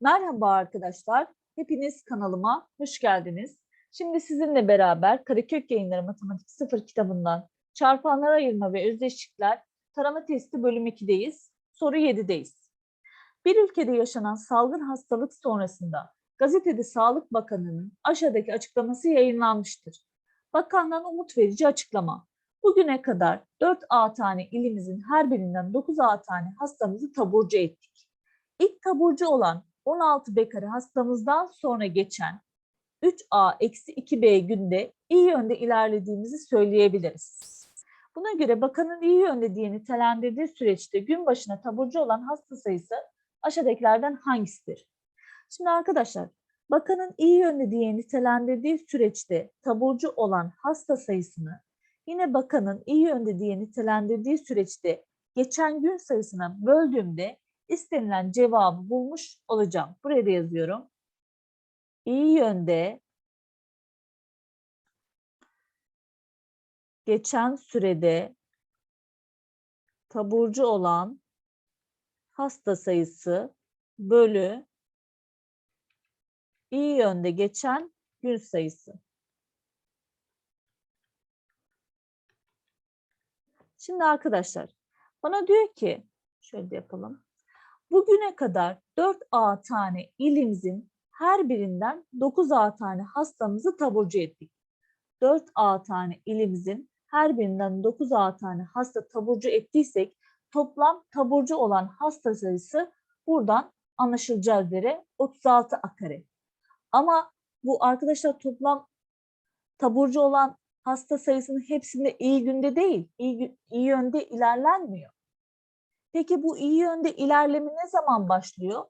Merhaba arkadaşlar. Hepiniz kanalıma hoş geldiniz. Şimdi sizinle beraber Karakök Yayınları Matematik 0 kitabından çarpanlar ayırma ve özdeşlikler tarama testi bölüm 2'deyiz. Soru 7'deyiz. Bir ülkede yaşanan salgın hastalık sonrasında gazetede Sağlık Bakanı'nın aşağıdaki açıklaması yayınlanmıştır. Bakandan umut verici açıklama. Bugüne kadar 4A tane ilimizin her birinden 9A tane hastamızı taburcu ettik. İlk taburcu olan 16 bekarı hastamızdan sonra geçen 3A-2B günde iyi yönde ilerlediğimizi söyleyebiliriz. Buna göre bakanın iyi yönde diye nitelendirdiği süreçte gün başına taburcu olan hasta sayısı aşağıdakilerden hangisidir? Şimdi arkadaşlar bakanın iyi yönde diye nitelendirdiği süreçte taburcu olan hasta sayısını yine bakanın iyi yönde diye nitelendirdiği süreçte geçen gün sayısına böldüğümde istenilen cevabı bulmuş olacağım. Buraya da yazıyorum. İyi yönde geçen sürede taburcu olan hasta sayısı bölü iyi yönde geçen gün sayısı. Şimdi arkadaşlar bana diyor ki şöyle yapalım. Bugüne kadar 4A tane ilimizin her birinden 9A tane hastamızı taburcu ettik. 4A tane ilimizin her birinden 9A tane hasta taburcu ettiysek toplam taburcu olan hasta sayısı buradan anlaşılacağı üzere 36 A. Ama bu arkadaşlar toplam taburcu olan hasta sayısının hepsinde iyi günde değil, iyi, iyi yönde ilerlenmiyor. Peki bu iyi yönde ilerleme ne zaman başlıyor?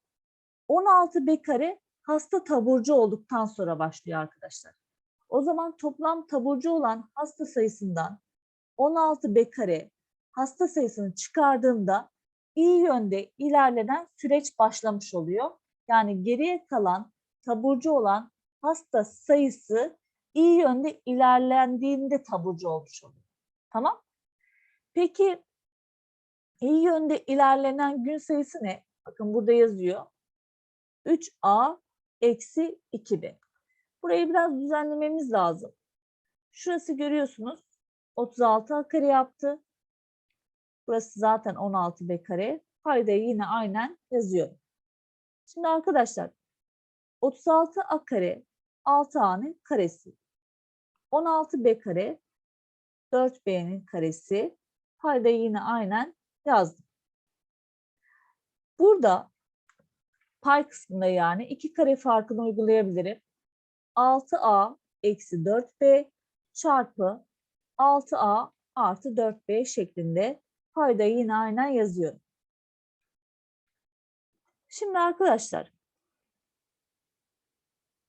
16 B kare hasta taburcu olduktan sonra başlıyor arkadaşlar. O zaman toplam taburcu olan hasta sayısından 16 B kare hasta sayısını çıkardığımda iyi yönde ilerlenen süreç başlamış oluyor. Yani geriye kalan taburcu olan hasta sayısı iyi yönde ilerlendiğinde taburcu olmuş oluyor. Tamam? Peki iyi yönde ilerlenen gün sayısı ne? Bakın burada yazıyor. 3A eksi 2B. Burayı biraz düzenlememiz lazım. Şurası görüyorsunuz 36A kare yaptı. Burası zaten 16B kare. Paydayı yine aynen yazıyorum. Şimdi arkadaşlar 36A kare 6A'nın karesi. 16B kare 4B'nin karesi. Paydayı yine aynen yazdım. Burada pay kısmında yani iki kare farkını uygulayabilirim. 6A eksi 4B çarpı 6A artı 4B şeklinde paydayı yine aynen yazıyorum. Şimdi arkadaşlar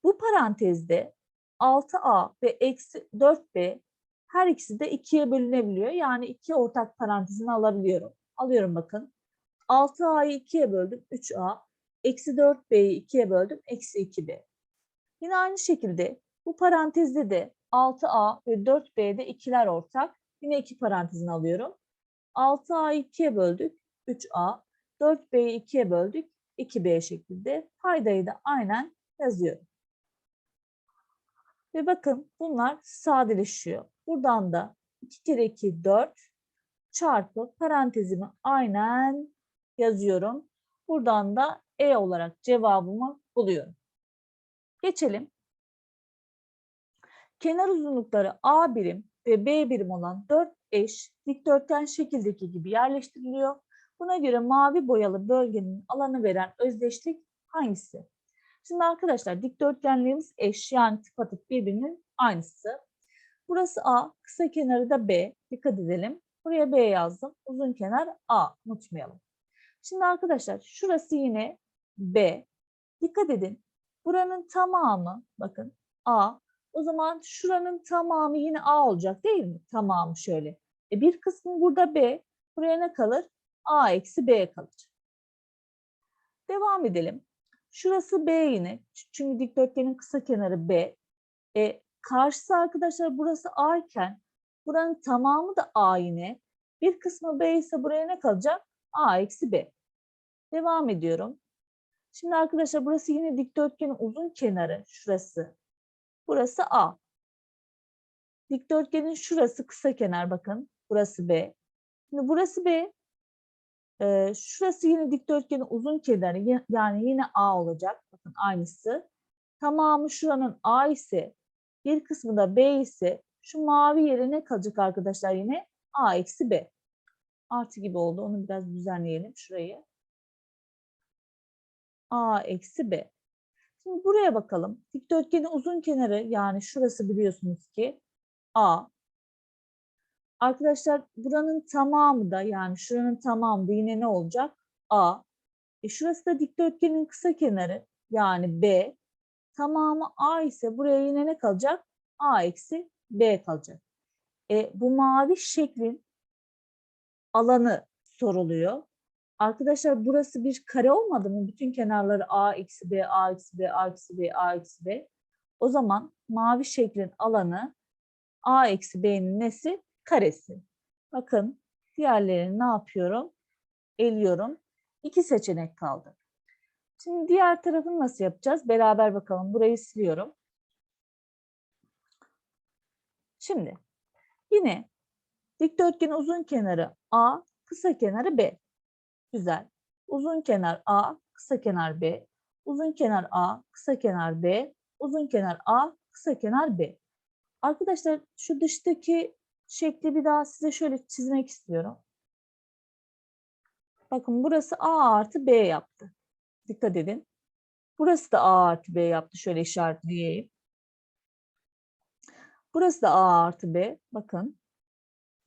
bu parantezde 6A ve eksi 4B her ikisi de 2'ye bölünebiliyor. Yani iki ortak parantezini alabiliyorum. Alıyorum bakın. 6A'yı 2'ye böldüm 3A. Eksi 4B'yi 2'ye böldüm. Eksi 2B. Yine aynı şekilde bu parantezde de 6A ve 4B'de ikiler ortak. Yine iki parantezini alıyorum. 6A'yı 2'ye böldük. 3A. 4B'yi 2'ye böldük. 2B şeklinde. Paydayı da aynen yazıyorum. Ve bakın bunlar sadeleşiyor. Buradan da 2 kere 2 4 çarpı parantezimi aynen yazıyorum. Buradan da E olarak cevabımı buluyorum. Geçelim. Kenar uzunlukları A birim ve B birim olan 4 eş dikdörtgen şekildeki gibi yerleştiriliyor. Buna göre mavi boyalı bölgenin alanı veren özdeşlik hangisi? Şimdi arkadaşlar dikdörtgenlerimiz eş yani tıpatıp birbirinin aynısı. Burası A, kısa kenarı da B. Dikkat edelim. Buraya B yazdım. Uzun kenar A. Unutmayalım. Şimdi arkadaşlar şurası yine B. Dikkat edin. Buranın tamamı bakın A. O zaman şuranın tamamı yine A olacak değil mi? Tamamı şöyle. E bir kısmı burada B. Buraya ne kalır? A eksi B kalır. Devam edelim. Şurası B yine. Çünkü dikdörtgenin kısa kenarı B. E, karşısı arkadaşlar burası A iken buranın tamamı da A yine. Bir kısmı B ise buraya ne kalacak? A eksi B. Devam ediyorum. Şimdi arkadaşlar burası yine dikdörtgenin uzun kenarı. Şurası. Burası A. Dikdörtgenin şurası kısa kenar bakın. Burası B. Şimdi burası B. Ee, şurası yine dikdörtgenin uzun kenarı. Yani yine A olacak. Bakın aynısı. Tamamı şuranın A ise bir kısmı da B ise şu mavi yere ne kalacak arkadaşlar yine? A eksi B. Artı gibi oldu. Onu biraz düzenleyelim şurayı. A eksi B. Şimdi buraya bakalım. Dikdörtgenin uzun kenarı yani şurası biliyorsunuz ki A. Arkadaşlar buranın tamamı da yani şuranın tamamı da yine ne olacak? A. E şurası da dikdörtgenin kısa kenarı yani B. Tamamı A ise buraya yine ne kalacak? A eksi B kalacak. E, bu mavi şeklin alanı soruluyor. Arkadaşlar burası bir kare olmadı mı? Bütün kenarları A eksi B, A eksi B, A eksi B, A eksi B. O zaman mavi şeklin alanı A eksi B'nin nesi? Karesi. Bakın diğerlerini ne yapıyorum? Eliyorum. İki seçenek kaldı. Şimdi diğer tarafını nasıl yapacağız? Beraber bakalım. Burayı siliyorum. Şimdi yine dikdörtgenin uzun kenarı A, kısa kenarı B. Güzel. Uzun kenar A, kısa kenar B. Uzun kenar A, kısa kenar B. Uzun kenar A, kısa kenar B. Arkadaşlar şu dıştaki şekli bir daha size şöyle çizmek istiyorum. Bakın burası A artı B yaptı. Dikkat edin. Burası da A artı B yaptı. Şöyle işaretleyeyim. Burası da A artı B. Bakın.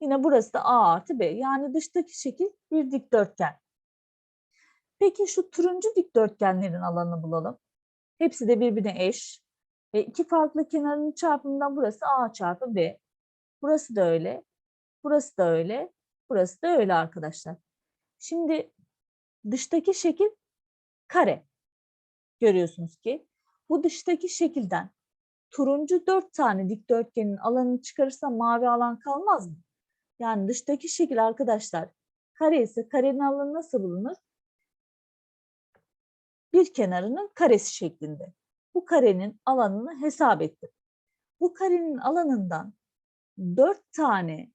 Yine burası da A artı B. Yani dıştaki şekil bir dikdörtgen. Peki şu turuncu dikdörtgenlerin alanını bulalım. Hepsi de birbirine eş. Ve iki farklı kenarının çarpımından burası A çarpı B. Burası da öyle. Burası da öyle. Burası da öyle arkadaşlar. Şimdi dıştaki şekil kare. Görüyorsunuz ki bu dıştaki şekilden turuncu dört tane dikdörtgenin alanını çıkarırsam mavi alan kalmaz mı? Yani dıştaki şekil arkadaşlar kare ise karenin alanı nasıl bulunur? Bir kenarının karesi şeklinde. Bu karenin alanını hesap ettim. Bu karenin alanından dört tane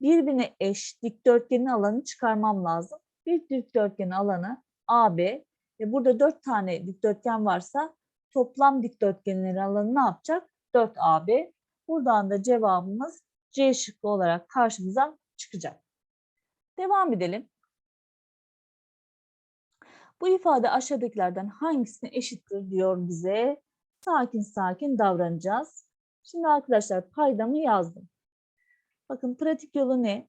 birbirine eş dikdörtgenin alanını çıkarmam lazım. Bir dikdörtgenin alanı AB ve burada dört tane dikdörtgen varsa toplam dikdörtgenlerin alanı ne yapacak? 4AB. Buradan da cevabımız C şıkkı olarak karşımıza çıkacak. Devam edelim. Bu ifade aşağıdakilerden hangisine eşittir diyor bize. Sakin sakin davranacağız. Şimdi arkadaşlar paydamı yazdım. Bakın pratik yolu ne?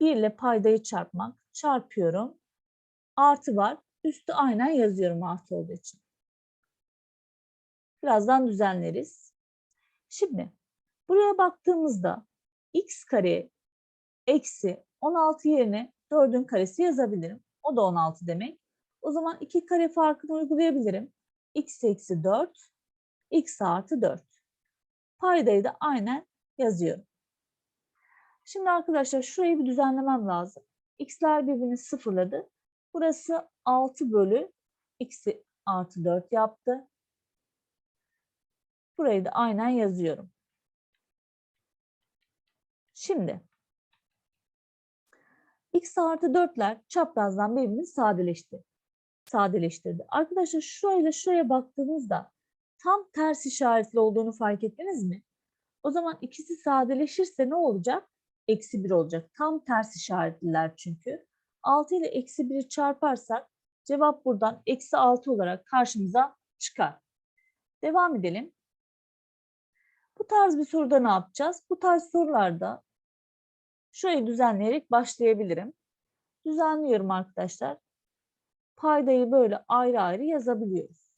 1 ile paydayı çarpmak. Çarpıyorum. Artı var. Üstü aynen yazıyorum artı olduğu için. Birazdan düzenleriz. Şimdi buraya baktığımızda x kare eksi 16 yerine 4'ün karesi yazabilirim. O da 16 demek. O zaman 2 kare farkını uygulayabilirim. x eksi 4, x artı 4. Paydayı da aynen yazıyorum. Şimdi arkadaşlar şurayı bir düzenlemem lazım. x'ler birbirini sıfırladı. Burası 6 bölü x artı 4 yaptı. Burayı da aynen yazıyorum. Şimdi x artı 4'ler çaprazdan birbirini sadeleşti. Sadeleştirdi. Arkadaşlar şurayla şuraya baktığımızda tam ters işaretli olduğunu fark ettiniz mi? O zaman ikisi sadeleşirse ne olacak? Eksi 1 olacak. Tam ters işaretliler çünkü. 6 ile eksi 1'i çarparsak cevap buradan eksi 6 olarak karşımıza çıkar. Devam edelim. Bu tarz bir soruda ne yapacağız? Bu tarz sorularda şurayı düzenleyerek başlayabilirim. Düzenliyorum arkadaşlar. Paydayı böyle ayrı ayrı yazabiliyoruz.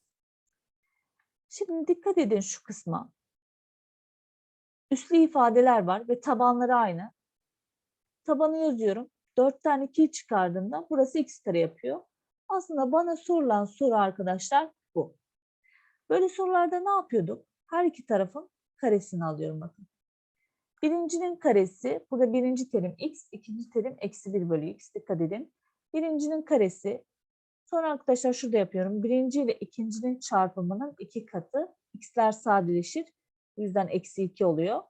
Şimdi dikkat edin şu kısma. Üslü ifadeler var ve tabanları aynı. Tabanı yazıyorum. 4 tane 2 çıkardığımda burası x kare yapıyor. Aslında bana sorulan soru arkadaşlar bu. Böyle sorularda ne yapıyorduk? Her iki tarafın karesini alıyorum bakın. Birincinin karesi, burada birinci terim x, ikinci terim eksi 1 bölü x. Dikkat edin. Birincinin karesi Sonra arkadaşlar şurada yapıyorum. Birinci ile ikincinin çarpımının iki katı. X'ler sadeleşir. Bu yüzden eksi 2 oluyor.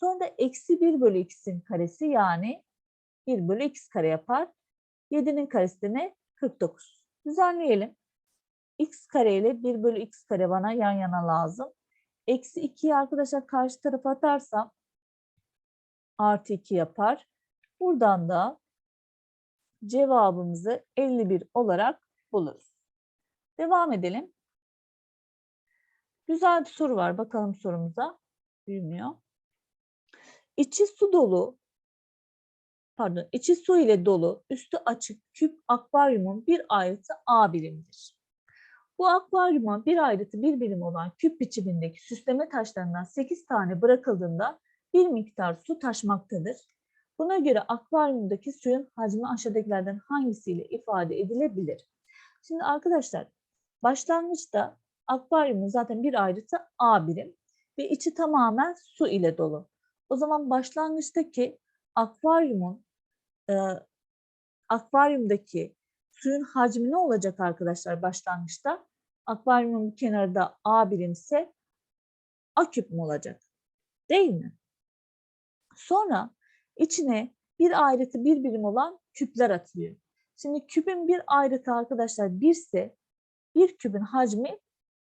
Sonra da eksi 1 bölü x'in karesi yani 1 bölü x kare yapar. 7'nin karesi de ne? 49. Düzenleyelim. x kare ile 1 bölü x kare bana yan yana lazım. Eksi 2'yi arkadaşlar karşı tarafa atarsam artı 2 yapar. Buradan da cevabımızı 51 olarak buluruz. Devam edelim. Güzel bir soru var. Bakalım sorumuza. Büyümüyor. İçi su dolu, pardon, içi su ile dolu, üstü açık küp akvaryumun bir ayrıtı A birimdir. Bu akvaryuma bir ayrıtı bir birim olan küp biçimindeki süsleme taşlarından 8 tane bırakıldığında bir miktar su taşmaktadır. Buna göre akvaryumdaki suyun hacmi aşağıdakilerden hangisiyle ifade edilebilir? Şimdi arkadaşlar başlangıçta akvaryumun zaten bir ayrıtı A birim ve içi tamamen su ile dolu. O zaman başlangıçtaki akvaryumun e, akvaryumdaki suyun hacmi ne olacak arkadaşlar başlangıçta? Akvaryumun kenarında A birim ise A küp mü olacak? Değil mi? Sonra içine bir ayrıtı bir birim olan küpler atılıyor. Şimdi küpün bir ayrıtı arkadaşlar birse bir küpün hacmi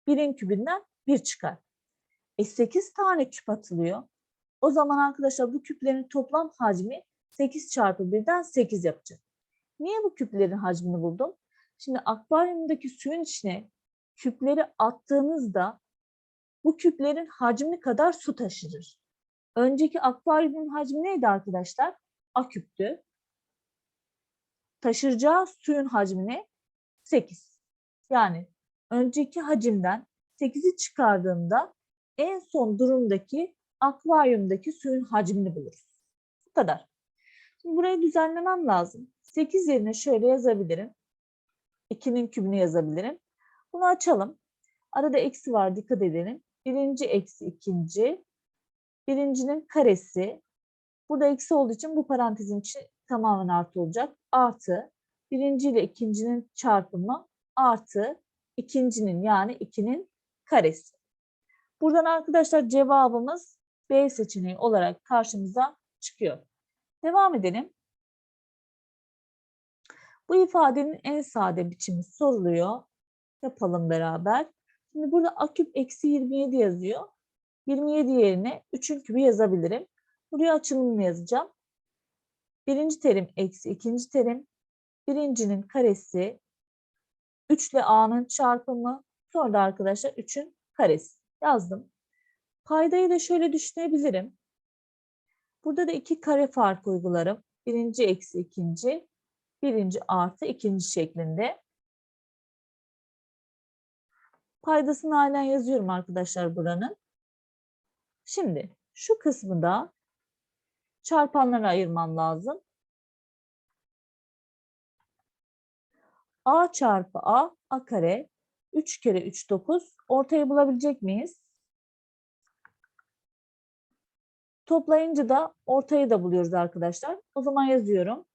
birin kübünden bir çıkar. E 8 tane küp atılıyor. O zaman arkadaşlar bu küplerin toplam hacmi 8 çarpı 1'den 8 yapacak. Niye bu küplerin hacmini buldum? Şimdi akvaryumdaki suyun içine küpleri attığınızda bu küplerin hacmi kadar su taşırır. Önceki akvaryumun hacmi neydi arkadaşlar? A küptü. Taşıracağı suyun hacmi ne? 8. Yani önceki hacimden 8'i çıkardığımda en son durumdaki akvaryumdaki suyun hacmini buluruz. Bu kadar. Şimdi burayı düzenlemem lazım. 8 yerine şöyle yazabilirim. 2'nin kübünü yazabilirim. Bunu açalım. Arada eksi var dikkat edelim. Birinci eksi ikinci. Birincinin karesi. Burada eksi olduğu için bu parantezin içi tamamen artı olacak. Artı. Birinci ile ikincinin çarpımı artı ikincinin yani 2'nin karesi. Buradan arkadaşlar cevabımız B seçeneği olarak karşımıza çıkıyor. Devam edelim. Bu ifadenin en sade biçimi soruluyor. Yapalım beraber. Şimdi burada a küp eksi 27 yazıyor. 27 yerine 3'ün kübü yazabilirim. Buraya açılımını yazacağım. Birinci terim eksi ikinci terim. Birincinin karesi 3 ile a'nın çarpımı. Sonra da arkadaşlar 3'ün karesi. Yazdım. Paydayı da şöyle düşünebilirim. Burada da iki kare fark uygularım. Birinci eksi ikinci, birinci artı ikinci şeklinde. Paydasını halen yazıyorum arkadaşlar buranın. Şimdi şu kısmı da ayırmam lazım. A çarpı A, A kare, 3 kere 3, 9. Ortayı bulabilecek miyiz? Toplayınca da ortayı da buluyoruz arkadaşlar. O zaman yazıyorum.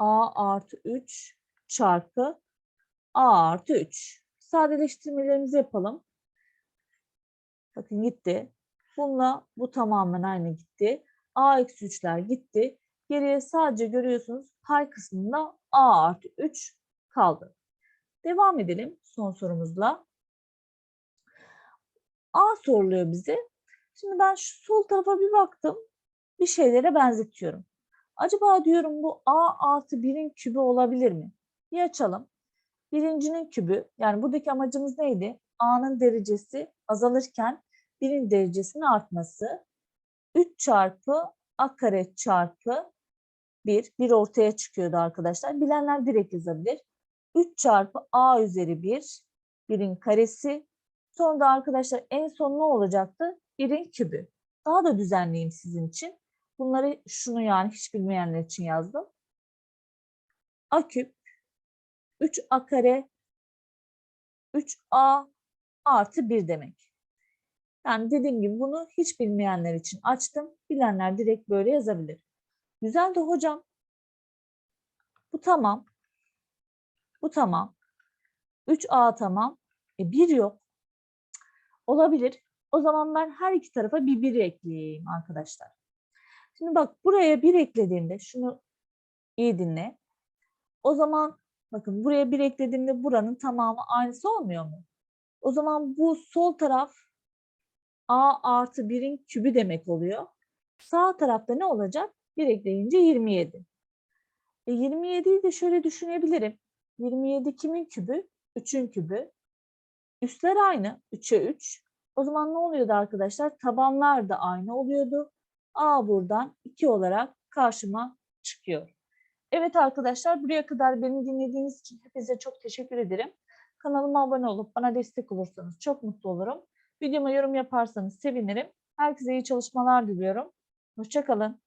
A artı 3 çarpı A artı 3. Sadeleştirmelerimizi yapalım. Bakın gitti. Bununla bu tamamen aynı gitti. A eksi 3'ler gitti. Geriye sadece görüyorsunuz pay kısmında A artı 3 kaldı. Devam edelim son sorumuzla. A soruluyor bize. Şimdi ben şu sol tarafa bir baktım. Bir şeylere benzetiyorum. Acaba diyorum bu A artı 1'in kübü olabilir mi? Bir açalım. Birincinin kübü yani buradaki amacımız neydi? A'nın derecesi azalırken birin derecesinin artması. 3 çarpı A kare çarpı 1. 1 ortaya çıkıyordu arkadaşlar. Bilenler direkt yazabilir. 3 çarpı A üzeri 1. Birin karesi. Sonra da arkadaşlar en son ne olacaktı? Birin kübü. Daha da düzenleyeyim sizin için. Bunları şunu yani hiç bilmeyenler için yazdım. A küp 3A kare 3A artı 1 demek. Yani dediğim gibi bunu hiç bilmeyenler için açtım. Bilenler direkt böyle yazabilir. Güzel de hocam. Bu tamam. Bu tamam. 3A tamam. E 1 yok. Olabilir. O zaman ben her iki tarafa bir 1 ekleyeyim arkadaşlar. Şimdi bak buraya 1 eklediğimde şunu iyi dinle. O zaman bakın buraya 1 eklediğimde buranın tamamı aynısı olmuyor mu? O zaman bu sol taraf A artı 1'in kübü demek oluyor. Sağ tarafta ne olacak? 1 ekleyince 27. E 27'yi de şöyle düşünebilirim. 27 kimin kübü? 3'ün kübü. Üstler aynı. 3'e 3. O zaman ne oluyordu arkadaşlar? Tabanlar da aynı oluyordu. A buradan 2 olarak karşıma çıkıyor. Evet arkadaşlar buraya kadar beni dinlediğiniz için hepinize çok teşekkür ederim. Kanalıma abone olup bana destek olursanız çok mutlu olurum. Videoma yorum yaparsanız sevinirim. Herkese iyi çalışmalar diliyorum. Hoşçakalın.